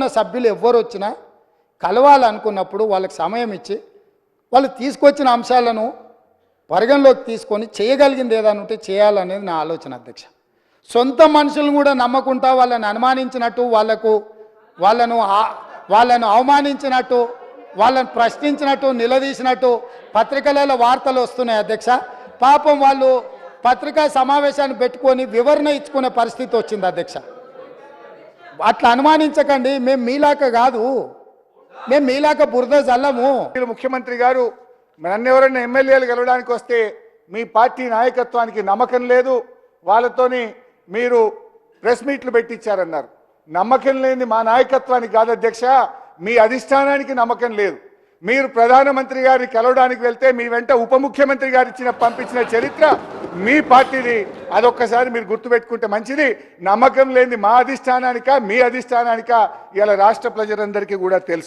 ఉన్న సభ్యులు ఎవ్వరు వచ్చినా కలవాలనుకున్నప్పుడు వాళ్ళకి సమయం ఇచ్చి వాళ్ళు తీసుకొచ్చిన అంశాలను పరిగణలోకి తీసుకొని చేయగలిగింది ఏదైనా ఉంటే చేయాలనేది నా ఆలోచన అధ్యక్ష. సొంత మనుషులను కూడా నమ్మకుంటా వాళ్ళని అనుమానించినట్టు వాళ్ళకు వాళ్ళను వాళ్ళను అవమానించినట్టు వాళ్ళని ప్రశ్నించినట్టు నిలదీసినట్టు పత్రికలలో వార్తలు వస్తున్నాయి అధ్యక్ష. పాపం వాళ్ళు పత్రికా సమావేశాన్ని పెట్టుకొని వివరణ ఇచ్చుకునే పరిస్థితి వచ్చింది అధ్యక్ష. అట్లా అనుమానించకండి మేము మీలాక కాదు. మేము మీలాక బురద చల్లము ముఖ్యమంత్రి గారు నన్ను ఎమ్మెల్యేలు గెలవడానికి వస్తే మీ పార్టీ నాయకత్వానికి నమ్మకం లేదు. వాళ్ళతోని మీరు ప్రెస్ మీట్లు పెట్టించారన్నారు నమ్మకం లేని మా నాయకత్వానికి కాదు అధ్యక్ష మీ అధిష్టానానికి నమ్మకం లేదు. మీరు ప్రధానమంత్రి గారిని కలవడానికి వెళ్తే మీ వెంట ఉప ముఖ్యమంత్రి గారు ఇచ్చిన పంపించిన చరిత్ర మీ పార్టీది. అదొక్కసారి మీరు గుర్తుపెట్టుకుంటే మంచిది. నమ్మకం లేని మా అధిష్టానానిక మీ అధిష్టానానిక ఇలా రాష్ట్ర ప్రజలందరికీ కూడా తెలుసు.